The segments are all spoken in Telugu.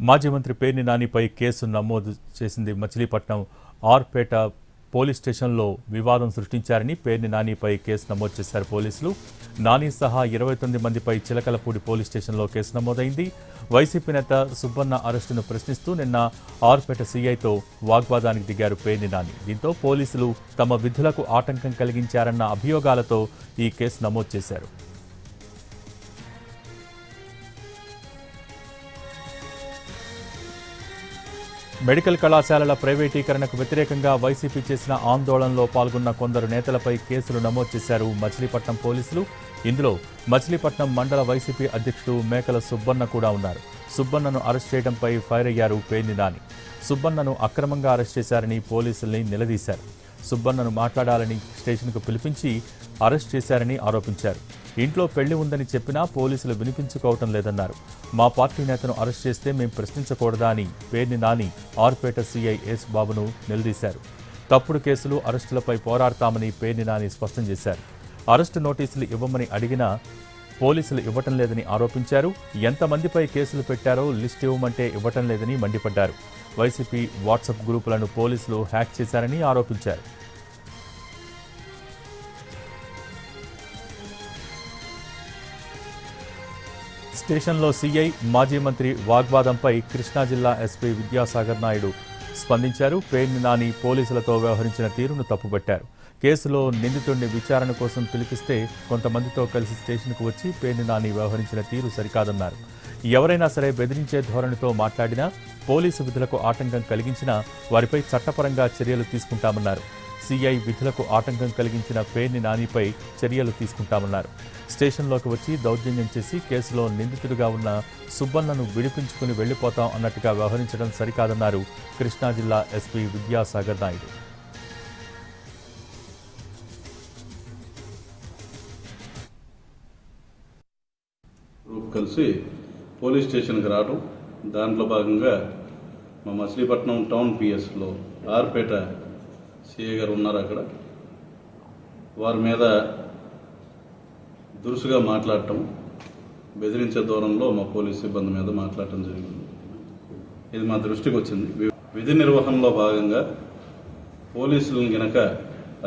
మాజీ మంత్రి పేర్ని నానిపై కేసు నమోదు చేసింది మచిలీపట్నం. ఆర్పేట పోలీస్ స్టేషన్లో వివాదం సృష్టించారని పేర్ని నానిపై కేసు నమోదు చేశారు పోలీసులు. నాని సహా ఇరవై తొమ్మిది మందిపై చిలకలపూడి పోలీస్ స్టేషన్లో కేసు నమోదైంది. వైసీపీ నేత సుబ్బన్న అరెస్టును ప్రశ్నిస్తూ నిన్న ఆర్పేట సీఐతో వాగ్వాదానికి దిగారు పేర్ని నాని. దీంతో పోలీసులు తమ విధులకు ఆటంకం కలిగించారన్న అభియోగాలతో ఈ కేసు నమోదు చేశారు. మెడికల్ కళాశాలల ప్రైవేటీకరణకు వ్యతిరేకంగా వైసీపీ చేసిన ఆందోళనలో పాల్గొన్న కొందరు నేతలపై కేసులు నమోదు చేశారు మచిలీపట్నం పోలీసులు. ఇందులో మచిలీపట్నం మండల వైసీపీ అధ్యక్షుడు మేకల సుబ్బన్న కూడా ఉన్నారు. సుబ్బన్నను అరెస్ట్ చేయడంపై ఫైర్ అయ్యారు పేర్ని నాని. సుబ్బన్నను అక్రమంగా అరెస్ట్ చేశారని పోలీసుల్ని నిలదీశారు. సుబ్బన్నను మాట్లాడాలని స్టేషన్కు పిలిపించి అరెస్ట్ చేశారని ఆరోపించారు. ఇంట్లో పెళ్ళి ఉందని చెప్పినా పోలీసులు వినిపించుకోవటం లేదన్నారు. మా పార్టీ నేతను అరెస్ట్ చేస్తే మేం ప్రశ్నించకూడదా అని పేర్ని నాని ఆర్పేట సీఐ ఎస్ బాబును నిలదీశారు. తప్పుడు కేసులు అరెస్టులపై పోరాడతామని పేర్ని నాని స్పష్టం చేశారు. అరెస్టు నోటీసులు ఇవ్వమని అడిగినా పోలీసులు ఇవ్వటం లేదని ఆరోపించారు. ఎంతమందిపై కేసులు పెట్టారో లిస్ట్ ఇవ్వమంటే ఇవ్వటం లేదని మండిపడ్డారు. వైసీపీ వాట్సాప్ గ్రూపులను పోలీసులు హ్యాక్ చేశారని ఆరోపించారు. స్టేషన్లో సీఐ మాజీ మంత్రి వాగ్వాదంపై కృష్ణా జిల్లా ఎస్పీ విద్యాసాగర్ నాయుడు స్పందించారు. పేర్ని నాని పోలీసులతో వ్యవహరించిన తీరును తప్పుపట్టారు కేసులో నిందితుడిని విచారణ కోసం పిలిపిస్తే కొంతమందితో కలిసి స్టేషన్కు వచ్చి పేర్ని నాని వ్యవహరించిన తీరు సరికాదన్నారు. ఎవరైనా సరే బెదిరించే ధోరణితో మాట్లాడినా పోలీసు విధులకు ఆటంకం కలిగించినా వారిపై చట్టపరంగా చర్యలు తీసుకుంటామన్నారు. సిఐ విధులకు ఆటంకం కలిగించిన పేర్ని నానిపై చర్యలు తీసుకుంటామన్నారు. స్టేషన్లోకి వచ్చి దౌర్జన్యం చేసి కేసులో నిందితుడిగా ఉన్న సుబ్బన్నను విడిపించుకుని వెళ్ళిపోతాం అన్నట్టుగా వ్యవహరించడం సరికాదన్నారు కృష్ణా జిల్లా ఎస్పీ విద్యాసాగర్ నాయుడు. కలిసి పోలీస్ స్టేషన్కి రావడం దాంట్లో భాగంగా మా మచిలీపట్నం టౌన్ పిఎస్లో ఆర్పేట సిఏ గారు ఉన్నారు అక్కడ. వారి మీద దురుసుగా మాట్లాడటం బెదిరించే దూరంలో మా పోలీస్ సిబ్బంది మీద మాట్లాడటం జరిగింది. ఇది మా దృష్టికి వచ్చింది. వి- విధి నిర్వహణలో భాగంగా పోలీసులను గనక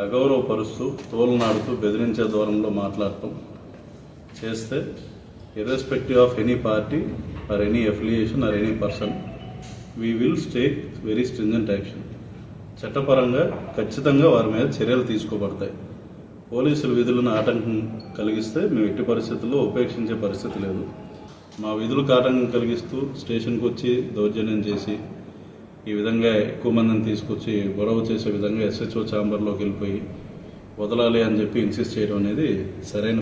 అగౌరవపరుస్తూ తోలునాడుతూ బెదిరించే దూరంలో మాట్లాడటం చేస్తే irrespective of any party or any affiliation or any person we will stake very stringent action చట్టపరంగా ఖచ్చితంగా వారి మీద చర్యలు తీసుకోబడతాయి. పోలీసులు విధులను ఆటంకం కలిగిస్తే మేము ఎట్టి పరిస్థితుల్లో ఉపేక్షించే పరిస్థితి లేదు. మా విధులకు ఆటంకం కలిగిస్తూ స్టేషన్కి వచ్చి దౌర్జన్యం చేసి ఈ విధంగా ఎక్కువ మందిని తీసుకొచ్చి గొడవ చేసే విధంగా ఎస్హెచ్ఓ ఛాంబర్లోకి వెళ్ళిపోయి వదలాలి అని చెప్పి ఇన్సిస్ట్ చేయడం అనేది సరైన